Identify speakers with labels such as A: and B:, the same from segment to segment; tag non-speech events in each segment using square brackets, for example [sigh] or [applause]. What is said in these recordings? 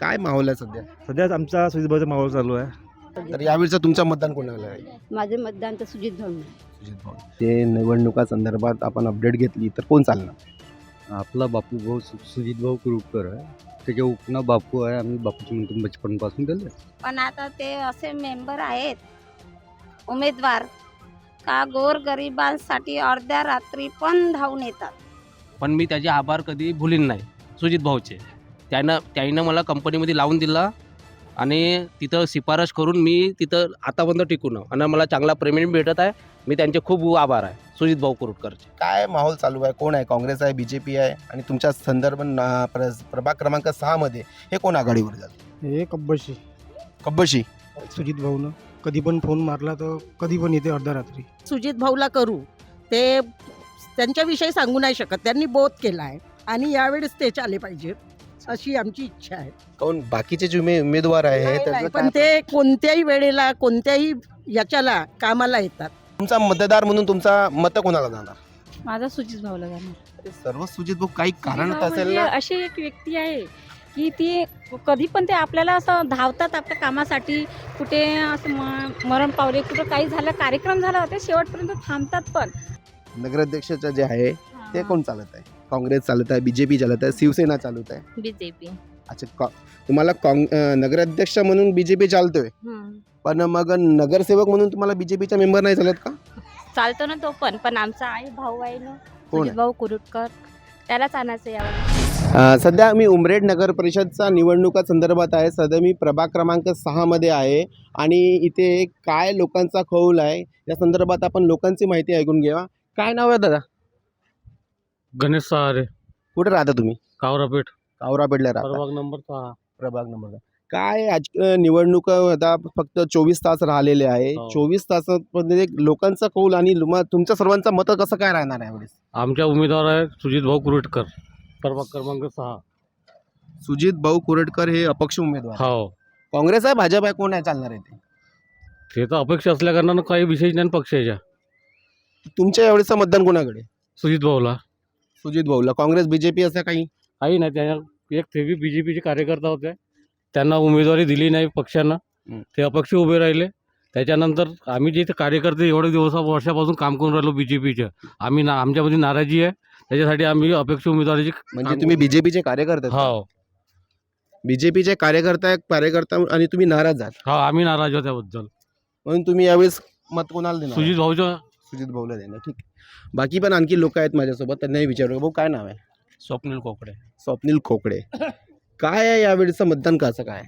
A: काय माहोल आहे सध्या?
B: सध्याच आमचा सुजितभाऊचा माहोल चालू आहे.
A: तर यावेळचं तुमचं मतदान कोणाला आहे?
C: माझे मतदान तर सुजित भाऊ
A: सुजित भाऊ. ते निवडणुका संदर्भात आपण अपडेट घेतली तर कोण चालणार?
D: आपला बापू भाऊ सु- सुजित भाऊ कुरुपकर आहे. त्याच्या उपना बापू आहे आम्ही बापूची म्हणतो बचपनपासून दिले
E: पण आता ते असे मेंबर आहेत उमेदवार का गोरगरिबांसाठी अर्ध्या रात्री पण धावून येतात.
F: पण मी त्याचे आभार कधी भुलीन नाही. सुजित भाऊचे. त्यानं त्यानं मला कंपनीमध्ये लावून दिला आणि तिथं शिफारस करून मी तिथं आतापर्यंत टिकून आहे. आणि मला चांगला पेमेंट भेटत आहे. मी त्यांचे खूप आभार आहे. सुजित भाऊ कुरुटकरचे.
A: काय माहोल चालू आहे? कोण आहे? काँग्रेस आहे बीजेपी आहे आणि तुमच्या संदर्भ ना- प्र- प्रभाग क्रमांक सहा मध्ये हे कोण आघाडीवर जातं
G: हे कब्बशी.
A: कब्बशी?
G: सुजित भाऊनं. कधी पण फोन मारला तर कधी पण येते अर्ध्या रात्री.
H: सुजित भाऊला करू. ते त्यांच्याविषयी सांगू नाही शकत. त्यांनी बोध केला आहे आणि यावेळेस ते आले पाहिजेत. अशी आमची इच्छा आहे.
A: काऊन बाकीचे जे उमे- उमेदवार आहे
H: नाही,
A: त्याचं
H: पण
A: काय-
H: ते कोणत्याही वेळेला कोणत्याही याच्याला कामाला येतात.
A: तुमचा मतदार म्हणून तुमचा मत कोणाला जाणार?
C: माझा सुजित भाऊला जाणार.
A: ते सर्व सुजित भाऊ काही कारण
C: भाऊ
A: असेल
C: म्हणजे
A: ना.
C: अशी एक व्यक्ती आहे की ती कधी पण ते आपल्याला असं धावतात आपल्या कामासाठी. कुठे असं म- मरण पावले कुठं काही झालं कार्यक्रम झाला ते शेवटपर्यंत थांबतात पण.
A: नगराध्यक्षाचं जे आहे ते कोण चालत आहे? काँग्रेस चालत आहे बीजेपी चालत आहे शिवसेना चालत आहे.
E: बीजेपी
A: अच्छा का- तुम्हाला काँग अं, नगराध्यक्ष म्हणून बीजेपी चालतोय. पण मग नगरसेवक म्हणून तुम्हाला बीजेपीचा मेंबर नाही चालत का?
E: चालतो ना तो पण पण आमचा आई भाऊ आहे ना.
A: कोण आहे?
E: भाऊ कुरुटकर. त्यालाच आणायचं यावर
A: अं, सध्या मी उमरेड नगर परिषदचा निवडणुका संदर्भात आहे. सध्या मी प्रभाग क्रमांक सहामध्ये आहे. आणि इथे काय लोकांचा कौल आहे या संदर्भात आपण लोकांची माहिती ऐकून घ्यावा काय नाव आहे दादा?
I: गणेश सहारे.
A: कुठे राहता तुम्ही?
I: कावरापेठ.
A: कावरापेडला राहता.
I: प्रभाग नंबर सहा.
A: प्रभाग नंबर काय आज अ, निवडणूक आता फक्त चोवीस तास राहिलेले आहे.
I: हो.
A: चोवीस तासामध्ये लोकांचा कौल आणि लुमा- तुमच्या सर्वांचा मत कसं काय राहणार आहे यावेळेस?
I: आमच्या उमेदवार आहे सुजित भाऊ कुरुटकर. प्रभाग क्रमांक सहा.
A: सुजित भाऊ कुरटकर हे अपक्ष उमेदवार.
I: हो.
A: काँग्रेस आहे भाजप आहे कोण आहे चालणार आहे ते?
I: ते तर अपेक्षा असल्या कारणानं काही विशेष नाही पक्षाच्या
A: तुमच्या यावेळेसचं मतदान कोणाकडे?
I: सुजित भाऊला.
A: सुजित भाऊला. काँग्रेस बीजेपी असं काही?
I: काही नाही त्याच्या एक ते बी बी जे पीचे कार्यकर्ता होते. त्यांना उमेदवारी दिली नाही पक्षानं. ते अपक्ष उभे राहिले. त्याच्यानंतर आम्ही जे कार्यकर्ते एवढे दिवसा वर्षापासून काम करून राहिलो बी जे पीचं आम्ही ना आमच्यामध्ये नाराजी आहे. त्याच्यासाठी आम्ही अपेक्षा उमेदवारीची
A: म्हणजे तुम्ही बीजेपीचे कार्यकर्ते
I: हो
A: बीजेपीचे कार्यकर्ता आहे, कार्यकर्ता आणि तुम्ही नाराज आहात?
I: हो आम्ही नाराज आहोत त्याबद्दल.
A: म्हणून तुम्ही यावेळेस मत कोणाला देणार?
I: सुजित भाऊच्या
A: सुजित भाऊला देणार ठीक. आहे. बाकी पण आणखी लोक आहेत माझ्यासोबत त्यांनाही विचारू. भाऊ काय नाव आहे?
F: स्वप्नील कोकडे
A: स्वप्नील खोकडे. काय आहे यावेळेचं मतदान कसं काय?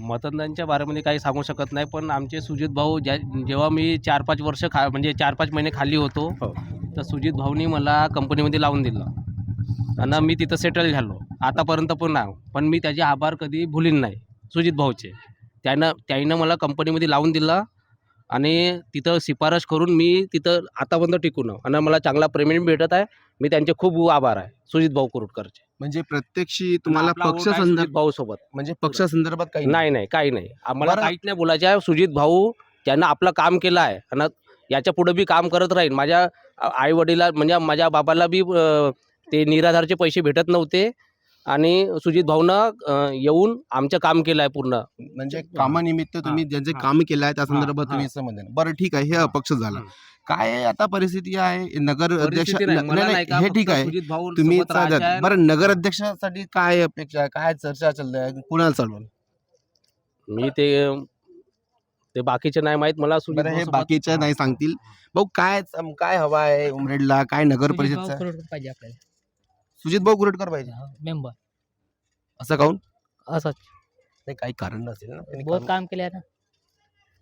F: मतदानाच्या बारेमध्ये काही सांगू शकत नाही पण आमचे सुजित भाऊ ज्या जेव्हा मी चार पाच वर्ष खा म्हणजे चार पाच महिने खाली होतो
A: हो.
F: तर सुजित भाऊनी मला कंपनीमध्ये लावून दिलं. आणि मी तिथं सेटल झालो. आतापर्यंत पण नाव पण मी त्याचे आभार कधी भुलीन नाही सुजित भाऊचे. त्यानं त्यानं मला कंपनीमध्ये लावून दिला आणि तिथं शिफारस करून मी तिथं आतापर्यंत टिकून आहे. आणि मला चांगला पेमेंट भेटत आहे. मी त्यांचे खूप आभार आहे. सुजित भाऊ कुरुटकरचे.
A: म्हणजे प्रत्यक्षी तुम्हाला
F: आपला
A: पक्ष
F: vote आहे
A: संदर्भ
F: सुजित भाऊ सोबत
A: म्हणजे पक्ष संदर्भात काही
F: नाही नाही काही नाही. आम्हाला
A: बरं.
F: काहीच नाही बोलायचं आहे. सुजित भाऊ ज्यांना आपलं काम केलं आहे आणि याच्यापुढे बी काम करत राहील. माझ्या आई वडिला म्हणजे माझ्या बाबाला बी अं, ते निराधारचे पैसे भेटत नव्हते. आणि सुजित भाऊनं अं, येऊन आमचं काम केलं आहे पूर्ण.
A: म्हणजे कामानिमित्त तुम्ही ज्यांचे काम केलं आहे त्या संदर्भात
F: हा.
A: तुम्ही बरं ठीक आहे हे अपक्ष झाला. काय आहे आता परिस्थिती आहे? नगर अध्यक्ष
F: परिस्थिती नाही,
A: नाही,
F: मला
A: नाही,
F: नाही का
A: हे
F: फक्त
A: ठीक आहे.
F: सुजित भाऊ
A: तुम्ही
F: सोबत राहायचं
A: चालत
F: आहे.
A: बरं नगर अध्यक्षासाठी काय अपेक्षा आहे? काय चर्चा चालली आहे? कुणाला चालवल?
F: मी ते ते बाकीचे नाही माहीत. मला सुजित
A: बरं हे
F: भाऊसोबत-
A: बाकीच्या नाही सांगतील. भाऊ काय काय हवा आहे उमरेडला? काय नगर परिषदचा?
J: पाहिजे आपल्याला.
A: सुजित भाऊ कुरटकर पाहिजे.
J: मेंबर.
A: असं काऊन?
J: असंच.
A: नाही काही कारण नसेल ना. त्यांनी
J: बहुत
A: कामं-
J: काम केले ना.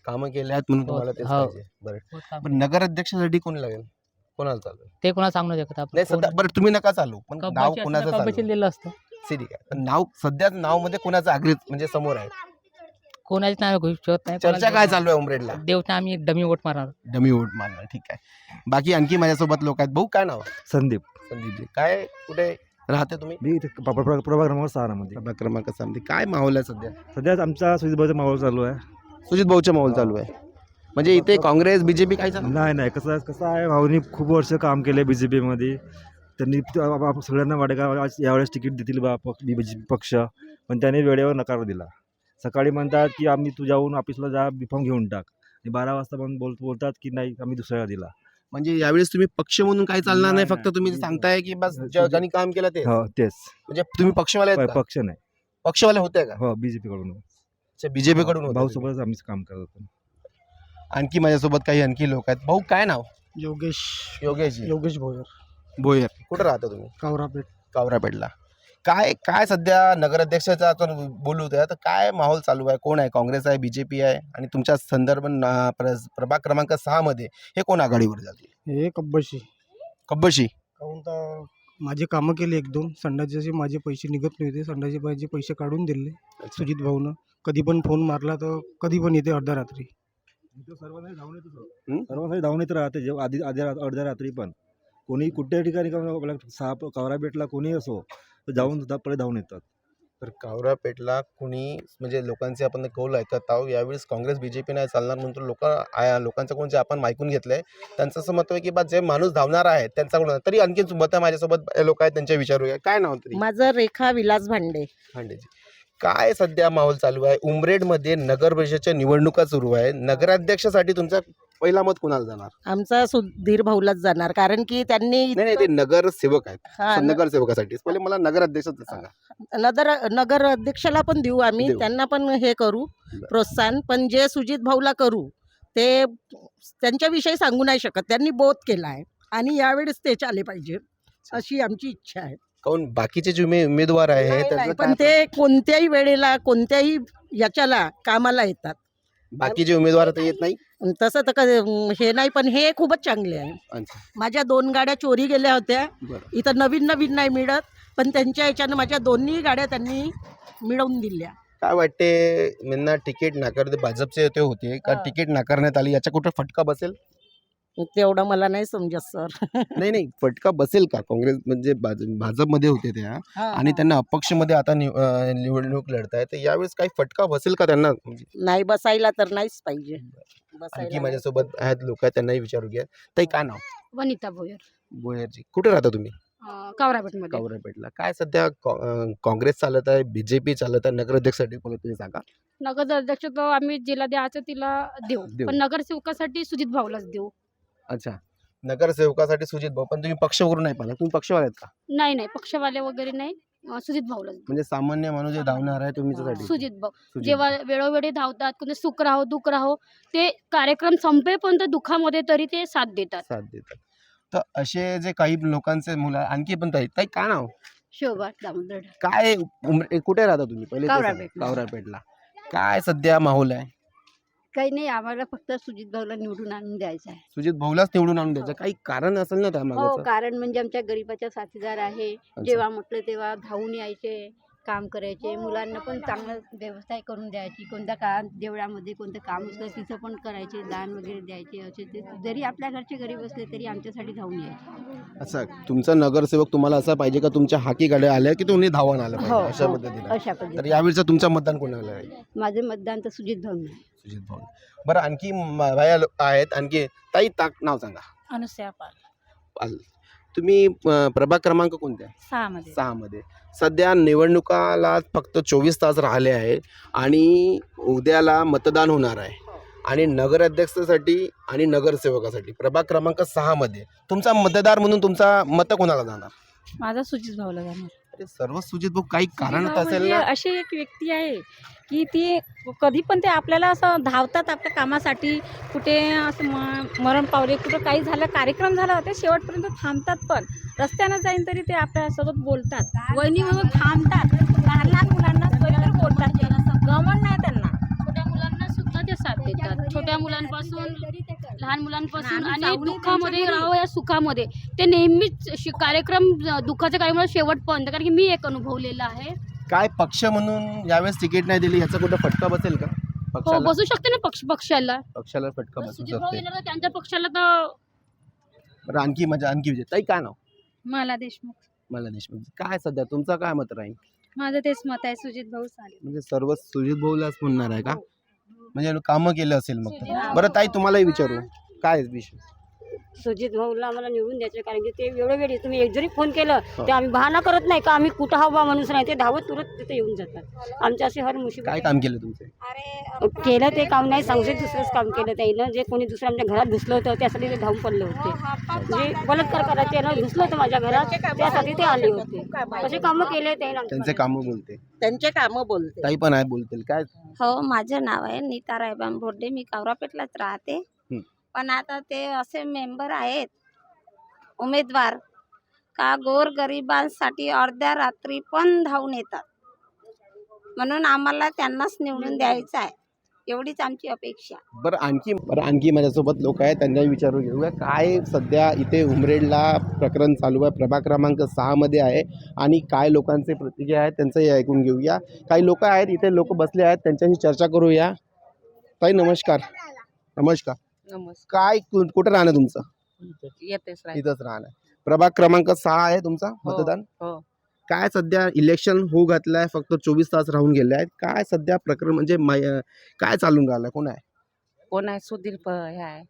A: कामं केले आहेत म्हणून
J: बहुत,
A: तुम्हाला तेच
J: हो.
A: पाहिजे. बरं.
J: बहुत काम
A: पण नगर अध्यक्षासाठी कोण लागेल? कोणाला चालू?
J: ते कोणाला सांगू शकत आपण?
A: नाही सध्या बरं तुम्ही नका चालू. पण नाव कोणाचं चालू?
J: दिलं असतं.
A: ठीक आहे पण नाव सध्या नावमध्ये कोणाचं आग्रह म्हणजे समोर आहे?
J: कोणाच नाव घेऊ शकत नाही
A: चर्चा काय चालू आहे उमरेडला?
J: देवता आम्ही डमी वोट मारणार.
A: डमी वोट मारणार ठीक आहे. बाकी आणखी माझ्यासोबत लोक आहेत. भाऊ काय नाव?
B: संदीप.
A: संदीपजी काय कुठे राहते तुम्ही?
B: मी इथे प- प- प्रभाग क्रमांक सहामध्ये
A: प्रभाग क्रमांक सहामध्ये काय माहोल आहे सध्या?
B: सध्याच आमचा सुजितभाऊचा माहोल चालू आहे.
A: सुजित भाऊचा माहोल चालू आहे. म्हणजे इथे काँग्रेस बीजेपी काय चालू
B: नाही? नाही कसं कसं आहे भाऊनी खूप वर्ष काम केले बी जे पीमध्ये त्यांनी त- आप- आप- सगळ्यांना वाटे का आज यावेळेस तिकीट देतील बा पक्ष बी जे पी पक्ष. पण त्याने वेळेवर नकार दिला. सकाळी म्हणतात की आम्ही तू जाऊन ऑफिसला जा बिफॉर्म घेऊन टाक. आणि बारा वाजता पण बोल बोलतात की नाही आम्ही दुसऱ्याला दिला.
A: म्हणजे यावेळेस तुम्ही पक्ष म्हणून काही चालणार नाही फक्त तुम्ही. सांगताय की बस ज्यांनी काम केलं ते.
B: हो तेच.
A: म्हणजे तुम्ही पक्षवाले आहेत का?
B: पक्ष नाही.
A: पक्षवाले होते का?
B: हो बी जे पीकडून
A: बीजेपी कडून होते
B: भाऊ
A: तुम्ही.
B: सोबतच आम्ही काम करत होतो.
A: आणखी माझ्यासोबत काही आणखी लोक आहेत. भाऊ काय नाव?
G: योगेश.
A: योगेश
G: योगेश भोयर.
A: भोयर. कुठं राहता तुम्ही?
G: कावरापेठ.
A: कावरापेठला. काय काय सध्या नगराध्यक्षाचा आपण बोलू त्या तर काय माहोल चालू आहे? कोण आहे? काँग्रेस आहे बीजेपी आहे आणि तुमच्या संदर्भ न- प्र- प्रभाग क्रमांक सहा मध्ये हे कोण आघाडीवर जातील?
G: हे कब्बशी.
A: कब्बशी.
G: काहून तर माझे कामं केले एक दोन. संडाचे माझे पैसे निघत नव्हते. संडाचे माझे पैसे काढून दिले सुजित भाऊनं. कधी पण फोन मारला तर कधी पण येते अर्ध्या रात्री.
B: सर्वांना धावून येतो? सर्वांसाठी धावून येत राहते. जेव्हा आधी अर्ध्या रात्री पण. कोणी कुठल्याही ठिकाणी का आपला सहा कवरा कोणी असो तर जाऊन सुद्धा पहिले धावून येतात.
A: तर कावरापेठला कुणी म्हणजे लोकांचे आपण कौल ऐकत आहोत. यावेळेस काँग्रेस बीजेपी नाही चालणार म्हणून तर लोक लोकांचं कोण जे आपण ऐकून घेतलंय त्यांचं असं मत आहे की बा जे माणूस धावणार आहे त्यांच्याकडून तरी आणखी मत माझ्यासोबत. लोक आहेत त्यांच्या विचारूया. काय नाव तरी?
H: माझं रेखा विलास भांडे.
A: भांडेजी. काय सध्या माहोल चालू आहे? उमरेडमध्ये नगर परिषदच्या निवडणुका सुरू आहे. नगराध्यक्षासाठी तुमचा पहिला मत कुणाला जाणार?
H: आमचा सुधीर भाऊलाच जाणार कारण की त्यांनी
A: नाही नाही ते नगरसेवक आहेत.
H: हा, न-
A: नगरसेवकासाठी पहिले मला नगराध्यक्षाचं सांगा.
H: नगर नगर अध्यक्षाला पण देऊ आम्ही
A: देऊ.
H: त्यांना पण हे करू
A: बरं.
H: प्रोत्साहन. पण जे सुजित भाऊला करू ते त्यांच्याविषयी सांगू नाही शकत. त्यांनी बोध केला आहे आणि यावेळेस ते आले पाहिजे अशी आमची इच्छा आहे.
A: काऊन बाकीचे जे उमे- उमेदवार आहे
H: नाही,
A: त्याचं
H: नाही,
A: काय
H: पण ते कोणत्याही वेळेला कोणत्याही याच्याला कामाला येतात.
A: बाकीचे उमेदवार येत नाही?
H: तसं तर क- हे नाही पण हे खूपच चांगले आहे.
A: अच्छा.
H: माझ्या दोन गाड्या चोरी गेल्या होत्या.
A: बरं.
H: इथं नवीन नवीन नाही मिळत पण त्यांच्या ह्याच्यानं माझ्या दोन्ही गाड्या त्यांनी मिळवून दिल्या.
A: काय वाटते यांना तिकीट नाकारते भाजपचे ते होते का
H: हा.
A: तिकीट नाकारण्यात आली याचा कुठं फटका बसेल?
H: तेवढं मला नाही समजत सर.
A: नाही नाही फटका बसेल का? काँग्रेस म्हणजे भाज- भाजपमध्ये होते त्या. आणि त्यांना अपक्षमध्ये आता निव- अं, निवडणूक लढताय. तर यावेळेस काही फटका बसेल का त्यांना? म्हणजे
H: नाही बसायला तर नाहीच पाहिजे.
A: आणखी
H: बसायला नाही.
A: माझ्यासोबत आहेत लोक आहेत त्यांनाही विचारू घ्या ताई काय नाव?
C: वनिता भोयर.
A: बोयरजी कुठे राहता तुम्ही?
C: कावरापेठमध्ये.
A: कावरापेठला. काय सध्या कॉ- अं, काँग्रेस चालत आहे बीजेपी चालत आहे नगराध्यक्षसाठी मला तुम्ही सांगा?
C: नगर अध्यक्ष तर आम्ही जिला द्यायचं तिला देऊ.
A: देऊ.
C: पण नगरसेवकासाठी सुजित भाऊलाच देऊ.
A: अच्छा. नगरसेवकासाठी सुजित भाऊ पण तुम्ही पक्षवरून नाही पाहिला. तुम्ही पक्षवाले आहेत का?
C: नाही नाही. पक्षवाले वगैरे नाही. अं, सुजित भाऊलाच देऊ.
A: म्हणजे सामान्य माणूस जे धावणार आहे तुम्ही
C: सुजित भाऊ.
A: सुजित
C: जेव्हा वेळोवेळी धावतात कोणते सुख राहो दुःख राहो ते कार्यक्रम संपेपर्यंत दुःखामध्ये तरी ते साथ देतात.
A: साथ देतात. तर असे जे काही लोकांचे मुलं आणखी पण ताई ताई काय नाव?
C: शोभा दामोदर
A: काय उमरे- कुठे राहता तुम्ही? पहिले ते सांगा.
C: कावरापेठला.
A: कावरापेठला. काय सध्या माहोल आहे?
C: काही नाही आम्हाला फक्त सुजित भाऊला निवडून आणून द्यायचं आहे.
A: सुजित भाऊलाच निवडून आणून द्यायचं. काही कारण असेल ना
C: हो कारण म्हणजे आमच्या गरीबाच्या साथीदार आहे. जेव्हा म्हटलं तेव्हा धावून यायचे. काम करायचे मुलांना पण चांगलं व्यवस्था करून द्यायची कोणत्या काळात देवळामध्ये कोणतं काम असलं तिथं पण करायचे दान वगैरे द्यायचे असे ते जरी आपल्या घरचे गरीब असले तरी आमच्यासाठी धावून यायचे.
A: असं तुमचा नगरसेवक तुम्हाला असा पाहिजे का तुमच्या हाकी गाड्या आल्या की तुम्ही धावून आलं
C: हो
A: पाहिजे अशा
C: हो,
A: पद्धतीने
C: अशा
A: तर
C: पद्धतीने
A: यावेळचं तुमचं मतदान कोणाला आहे?
C: माझे मतदान तर सुजित भाऊ
A: सुजित भाऊ. बरं आणखी म- बाया लो- आहेत आणखी ताई ताक नाव सांगा.
C: अनुसया पाल.
A: पाल. तुम्ही अं, प्रभाग क्रमांक कोणत्या?
C: सहा मध्ये
A: सहामध्ये. सध्या निवडणुकाला फक्त चोवीस तास राहिले आहे आणि उद्याला मतदान होणार आहे. आणि नगराध्यक्षासाठी आणि नगरसेवकासाठी. प्रभाग क्रमांक सहामध्ये. तुमचा मतदार म्हणून तुमचा मत कोणाला जाणार?
C: माझा सुजित भाऊला जाणार.
A: अरे सर्व सुजित भाऊ काही कारण असेल
C: म्हणजे
A: ना?
C: अशी एक व्यक्ती आहे की ती कधी पण ते आपल्याला असं धावतात आपल्या कामासाठी. कुठे असं म- मरण पावले कुठं काही झालं कार्यक्रम झाला ते शेवटपर्यंत थांबतात पण. रस्त्यानं जाईन तरी ते आपल्यासोबत बोलतात. वहिनी म्हणून थांबतात. लहान लहान मुलांना बोलतात. ते गमन नाही त्यांना.
K: छोट्या मुलांना सुद्धा ते साथ देतात. छोट्या मुलांपासून लहान मुलांपासून आणि दुःखामध्ये राहो या सुखामध्ये. ते नेहमीच शि- कार्यक्रम दुःखाच्या कार्यक्रम शेवटपर्यंत कारण की मी एक अनुभवलेला आहे.
A: काय पक्ष म्हणून यावेळेस तिकीट नाही दिली याचा कुठं फटका बसेल का?
K: हो
A: पक्षाला?
K: बसू शकते ना पक्ष पक्षाला.
A: पक्षाला फटका बसू
K: सुजित भाऊ
A: शकते.
K: येणार तर त्यांच्या पक्षाला तर
A: बरं आणखी माझ्या आणखी विजय. ताई काय नाव?
C: मला देशमुख.
A: मला देशमुख. काय सध्या तुमचा काय मत राहील?
C: माझं तेच मत आहे सुजित भाऊ
A: म्हणजे सर्व सुजित भाऊलाच म्हणणार आहे का? म्हणजे कामं केलं असेल मग तर. बरं ताई तुम्हालाही विचारू. काय विषय
E: सुजित भाऊला आम्हाला निवडून द्यायचं कारण की ते वेळोवेळी तुम्ही एक जरी फोन केलं तर आम्ही बहाणा करत नाही का? आम्ही कुठं हवा माणूस नाही ते धावत तुरंत तिथे येऊन जातात. आमच्या असे हर मुशिबत
A: काय काम केलं तुमचे?
E: केलं ते काम नाही सांगू शकत, दुसरंच काम केलं त्यानं जे कोणी दुसरं आमच्या घरात घुसलं होतं त्यासाठी ते धावून पडले होते. जे बलात्कार करायचे ना घुसलं होतं माझ्या घरात त्यासाठी ते आले होते. असे कामं केले ते
A: त्यांचे कामं बोलते.
H: त्यांचे कामं बोलते.
A: ताई पण आहे बोलतील. काय?
E: हो माझं नाव आहे नीता रायबान बोर्डे. मी कावरापेठलाच राहते.
A: हं.
E: पण आता ते असे मेंबर आहेत उमेदवार का गोरगरिबांसाठी अर्ध्या रात्री पण धावून येतात. म्हणून आम्हाला त्यांनाच निवडून द्यायचं आहे. एवढीच आमची अपेक्षा.
A: बरं आणखी बरं आणखी माझ्यासोबत लोक आहेत त्यांना विचारून घेऊया. काय सध्या इथे उमरेडला प्रकरण चालू आहे? प्रभाग क्रमांक सहामध्ये आहे. आणि काय लोकांचे प्रतिक्रिया आहेत त्यांचंही ऐकून घेऊया. काही लोक आहेत इथे लोक बसले आहेत त्यांच्याशी चर्चा करूया. ताई नमस्कार. नमस्कार.
H: नमस्कार.
A: काय कु- कुठं राहणं तुमचं?
H: येतेच
A: इथंच राहणं. प्रभाग क्रमांक सहा आहे तुमचा
H: हो,
A: मतदान.
H: हो.
A: काय सध्या इलेक्शन होऊ घातलंय फक्त चोवीस तास राहून गेले आहेत. काय सध्या प्रकरण म्हणजे मै- काय चालून राहिलं कोण आहे?
H: कोण आहे? सुधीर प हे आहे.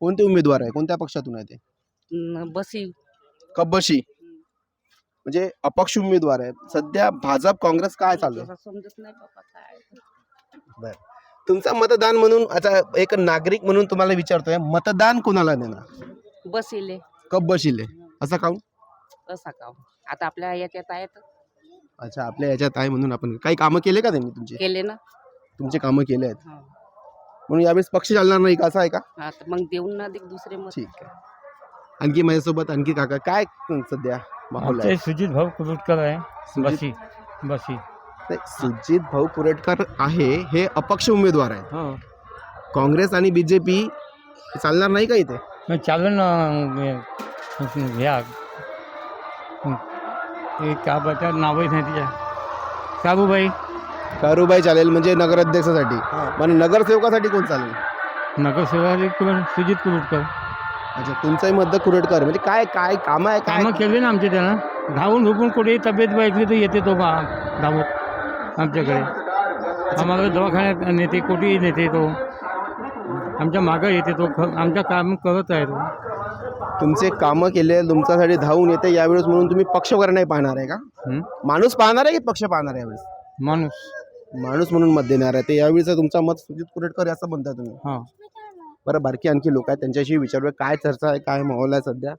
A: कोणते उमेदवार आहे? कोणत्या पक्षातून आहे ते?
H: बसी.
A: कब्बशी म्हणजे अपक्ष उमेदवार आहे. सध्या भाजप काँग्रेस काय चालू आहे
H: समजत नाही बाबा काय.
A: तुमचं मतदान म्हणून आता एक नागरिक म्हणून तुम्हाला विचारतोय मतदान कोणाला देणार?
H: बसीले.
A: कब्बशीले असं काऊन
H: असा का आता आपल्या याच्यात आहेत.
A: अच्छा आपल्या याच्यात आहे म्हणून आपण काही कामं केले का त्यांनी तुमचे?
H: केले ना.
A: तुमचे कामं केले आहेत.
H: हा.
A: म्हणून यावेळेस पक्ष चालणार नाही का? असं आहे का?
H: हा, तर मग देऊन ना दे दुसरे मत.
A: ठीक आहे. आणखी माझ्यासोबत आणखी काका काय सध्या माहोल आहे?
I: सुजित भाऊ कुरुटकर आहे.
A: सुजित?
I: बसी.
A: नाही, सुजित भाऊ कुरटकर आहे हे अपक्ष उमेदवार आहेत.
I: हो.
A: काँग्रेस आणि बीजेपी चालणार नाही का इथे?
I: चालेल ना का बघा नावही नाही तिच्या. साबूबाई
A: कारूबाई चालेल म्हणजे नगराध्यक्षासाठी. पण नगरसेवकासाठी कोण चालेल?
I: नगरसेवा सुजित कुरुटकर
A: अच्छा तुमचंही मत कुरटकर म्हणजे काय काय काम आहे काय
I: कामं केले ना आमचे त्यानं. धावून झोपून कुठेही तब्येत ऐकली तर येते तो बा धावत आमच्याकडे. आम्हाला दवाखान्यात नेते कुठेही नेते तो. आमच्या मागं येते तो ख आमच्या काम करत आहे तो.
A: तुमचे कामं केले तुमच्यासाठी धावून येते यावेळेस म्हणून तुम्ही पक्ष वगैरे नाही पाहणार आहे का?
I: हं?
A: माणूस पाहणार आहे की पक्ष पाहणार आहे यावेळेस?
I: माणूस.
A: माणूस म्हणून मत देणार आहे. ते यावेळेस तुमचा मत सुजित कुरटकर असं म्हणता तुम्ही.
I: हां.
A: बरं बारकी आणखी लोक आहेत त्यांच्याशी विचारूया काय चर्चा आहे काय माहोल आहे सध्या?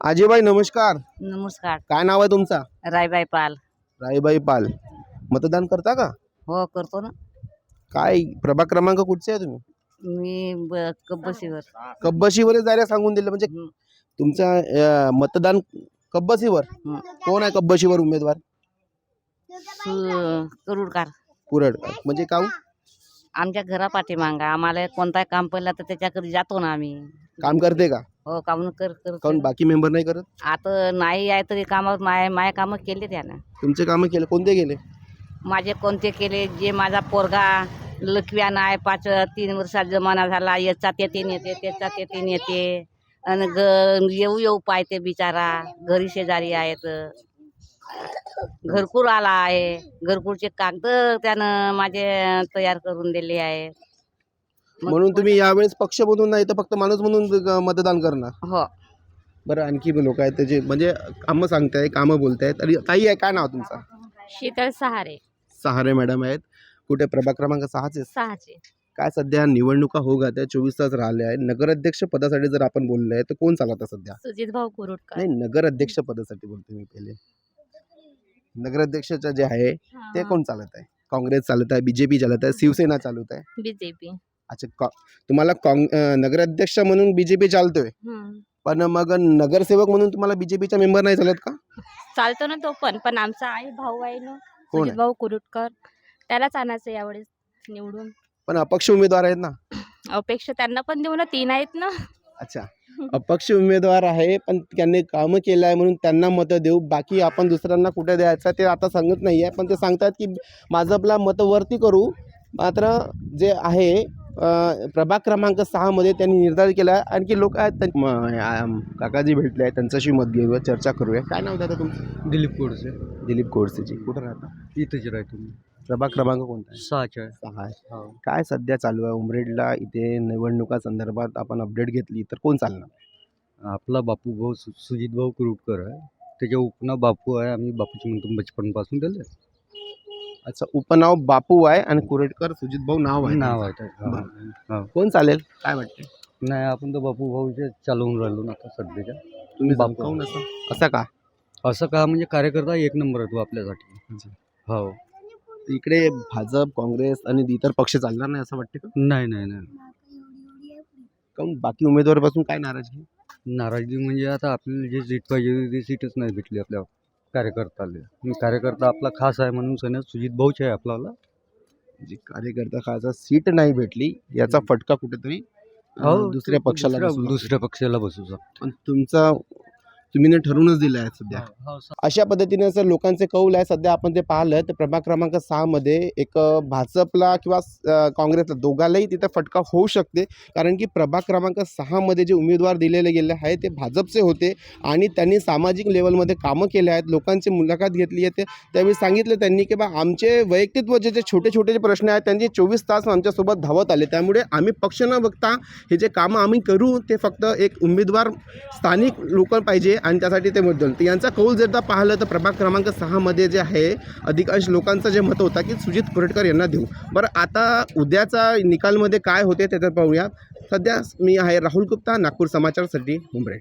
A: आजीबाई नमस्कार.
H: नमस्कार.
A: काय नाव आहे तुमचा?
H: रायबाई पाल.
A: राईबाई पाल. मतदान करता का?
H: हो करतो ना.
A: काय? प्रभाग क्रमांक कुठचे आहे तुम्ही?
H: मी बसीवर
A: कब्बशीवरच जायला सांगून दिलं. म्हणजे
H: हं.
A: तुमचा अं, मतदान कब्बशीवर?
H: हं.
A: कोण आहे कब्बशीवर उमेदवार?
H: करुडकार.
A: कुरडकर. म्हणजे काऊ
H: आमच्या घरा पाठीमागा. आम्हाला कोणताही काम पडलं तर त्याच्याकडे जातो ना आम्ही.
A: काम करते का?
H: हो काम कर कर
A: काऊन बाकी मेंबर नाही करत?
H: आता नाही आहे तरी कामात माय माय कामं केले त्यानं.
A: तुमचे कामं केले. कोणते केले?
H: माझे कोणते केले जे माझा पोरगा लकव्यान आहे पाच तीन वर्षात जमाना झाला याच्यात येते नेते त्याच्यात येते नेते. आणि ग येऊ येऊ पाहते बिचारा. घरी शेजारी आहेत. घरकुर आला आहे. घरकुरचे कागद त्यानं माझे तयार करून दिले आहे.
A: म्हणून तुम्ही यावेळेस पक्ष म्हणून नाही तर फक्त माणूस म्हणून मतदान करणार.
H: हो.
A: बरं आणखी लोक आहेत त्याचे म्हणजे कामं सांगताय कामं बोलतायत. आणि ताई आहे काय नाव तुमचा?
C: शीतल सहारे.
A: सहारे मॅडम आहेत. कुठे प्रभाग क्रमांक सहाचे
C: सहाचे
A: काय सध्या निवडणुका होऊ घात चोवीस तास राहिले आहेत. नगराध्यक्ष पदासाठी जर आपण बोललो आहे तर कोण चालत आहे सध्या?
C: सुजित भाऊ कुरुटकर
A: नाही नगराध्यक्ष पदासाठी बोलतो मी पहिले. नगराध्यक्षाचं जे आहे ते कोण चालत आहे? काँग्रेस चालत आहे बीजेपी चालत आहे शिवसेना चालत आहे?
C: बीजेपी.
A: अच्छा का तुम्हाला काँग अं, नगराध्यक्ष म्हणून बीजेपी चालतोय. पण मग नगरसेवक म्हणून तुम्हाला बीजेपीचा मेंबर नाही चालत का?
C: चालतो ना तो पण पण आमचा आहे भाऊ आहे ना
A: कोण आहे
C: भाऊ कुरुटकर त्यालाच आणायचं यावेळेस निवडून.
A: पण अपक्ष उमेदवार आहेत ना?
C: अपेक्षा त्यांना पण देऊ ना तीन आहेत ना.
A: अच्छा. [laughs] अपक्ष उमेदवार आहे पण त्यांनी कामं केलं आहे म्हणून त्यांना मतं देऊ. बाकी आपण दुसऱ्यांना कुठे द्यायचं ते आता सांगत नाही आहे पण ते सांगतात की माझं आपला मतं वरती करू. मात्र जे आहे प्रभाग क्रमांक सहामध्ये त्यांनी निर्धार केला. आणखी लोक आहेत काकाजी भेटले आहेत. त्यांच्याशी मत घेऊया चर्चा करूया. काय नाव दादा तुमचं?
D: दिलीप गोडसे
A: दिलीप गोडसेजी कुठं राहता?
D: इथंच राहतो मी.
A: प्रभाग क्रमांक कोणता आहे?
D: सहाच्या
A: सहा आहे.
D: हो.
A: काय सध्या चालू आहे? उमरेडला इथे निवडणुका संदर्भात आपण अपडेट घेतली तर कोण चालणार?
D: आपला बापू भाऊ सुजित भाऊ कुरुटकर आहे. त्याच्या उपनाव बापू आहे. आम्ही बापूची म्हणतो बचपनपासून त्याला.
A: अच्छा उपनाव बापू आहे आणि कुरेटकर सुजित भाऊ नाव आहे
D: नाव आहे. हो.
A: बरं. कोण चालेल? काय वाटते
D: नाही आपण तर बापू भाऊचे चालवून राहिलो ना आता सध्याच्या.
A: तुम्ही
D: बापू.
A: काहून असं? असं का?
D: असं का म्हणजे कार्यकर्ता एक नंबर आहे तो आपल्यासाठी. हो.
A: इकडे भाजप काँग्रेस आणि इतर पक्ष चालणार नाही असं वाटते का?
D: नाही नाही नाही.
A: काहून बाकी उमेदवारापासून काय नाराजगी
D: नाराजगी म्हणजे आता आपल्याला जे सीट पाहिजे होती ती सीटच नाही भेटली आपल्या कार्यकर्त्याला आणि कार्यकर्ता आपला खास आहे म्हणून सन्या सुजित भाऊच आहे आपल्याला.
A: जे कार्यकर्ता खासदार सीट नाही भेटली याचा फटका कुठेतरी अं, दुसऱ्या पक्षाला
D: हो, दुसऱ्या-
A: बसू.
D: दुसऱ्या पक्षाला बसू शकतो
A: पण तुमचा तुम्ही ने ठरवूनच दिलं आहे सध्या. अशा पद्धतीने जर लोकांचे कौल आहे सध्या आपण ते पाहिलं तर प्रभाग क्रमांक सहामध्ये एक अ, भाजपला किंवा काँग्रेसला दोघालाही तिथं फटका होऊ शकते. कारण की प्रभाग क्रमांक सहामध्ये जे उमेदवार दिलेले गेले आहे ते भाजपचे होते आणि त्यांनी सामाजिक लेवलमध्ये कामं केले आहेत. लोकांची मुलाखत घेतली आहे. ते त्यावेळी सांगितलं त्यांनी की बा आमचे वैयक्तित्व जे जे छोटे छोटे जे प्रश्न आहेत त्यांचे चोवीस तास आमच्यासोबत धावत आले. त्यामुळे आम्ही पक्ष न बघता हे जे कामं आम्ही करू ते फक्त एक उमेदवार स्थानिक लोक पाहिजे. आणि त्यासाठी ते मतदान तर यांचा कौल जर पाहिलं तर प्रभाग क्रमांक सहामध्ये जे आहे अधिकांश लोकांचं जे मत होता की सुजित कुरटकर यांना देऊ. बरं आता उद्याचा निकालमध्ये काय होते ते तर पाहूया. सध्या मी आहे राहुल गुप्ता नागपूर समाचारसाठी मुंबई.